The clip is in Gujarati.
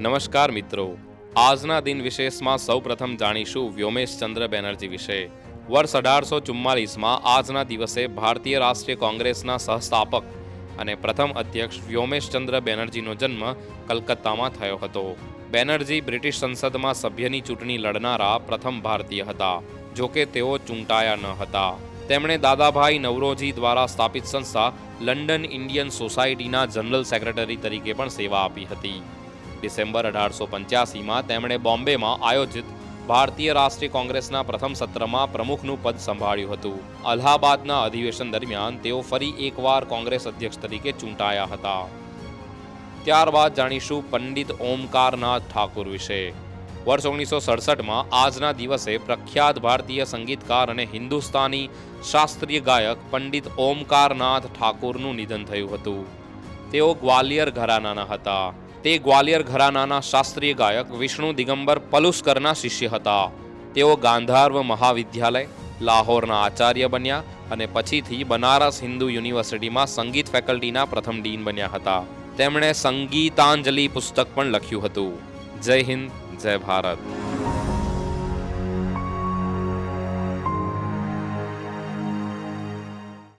નમસ્કાર મિત્રો. આજના દિન વિશેષમાં સૌપ્રથમ જાણીશું વ્યોમેશચંદ્ર બેનર્જી વિશે. વર્ષ અઢારસો ચુમ્માલીસમાં આજના દિવસે ભારતીય રાષ્ટ્રીય કોંગ્રેસના સહસ્થાપક અને પ્રથમ અધ્યક્ષ વ્યોમેશચંદ્ર બેનર્જીનો જન્મ કલકત્તામાં થયો હતો. બેનર્જી બ્રિટિશ સંસદમાં સભ્યની ચૂંટણી લડનારા પ્રથમ ભારતીય હતા, જો કે તેઓ ચૂંટાયા ન હતા. તેમણે દાદાભાઈ નવરોજી દ્વારા સ્થાપિત સંસ્થા લંડન ઇન્ડિયન સોસાયટીના જનરલ સેક્રેટરી તરીકે પણ સેવા આપી હતી. ડિસેમ્બર અઢારસો પંચ્યાસીમાં તેમણે બોમ્બેમાં આયોજિત ભારતીય રાષ્ટ્રીય કોંગ્રેસના પ્રથમ સત્રમાં પ્રમુખનું પદ સંભાળ્યું હતું. અલ્હાબાદના અધિવેશન દરમિયાન તેઓ ફરી એકવાર કોંગ્રેસ અધ્યક્ષ તરીકે ચૂંટાયા હતા. ત્યારબાદ જાણીશું પંડિત ઓમકારનાથ ઠાકુર વિશે. વર્ષ ઓગણીસો સડસઠમાં આજના દિવસે પ્રખ્યાત ભારતીય સંગીતકાર અને હિન્દુસ્તાની શાસ્ત્રીય ગાયક પંડિત ઓમકારનાથ ઠાકુરનું નિધન થયું હતું. તેઓ ગ્વાલિયર ઘરાનાના હતા. તે ગ્વાલિયર ઘરાનાના શાસ્ત્રીય ગાયક વિષ્ણુ દિગંબર પલુસ્કરના શિષ્ય હતા. તેઓ ગાંધાર્વ મહાવિદ્યાલય, લાહોરના આચાર્ય બન્યા અને પછીથી બનારસ હિન્દુ યુનિવર્સિટીમાં સંગીત ફેકલ્ટીના પ્રથમ ડીન બન્યા હતા. તેમણે સંગીતાંજલિ પુસ્તક પણ લખ્યું હતું. જય હિન્દ, જય ભારત.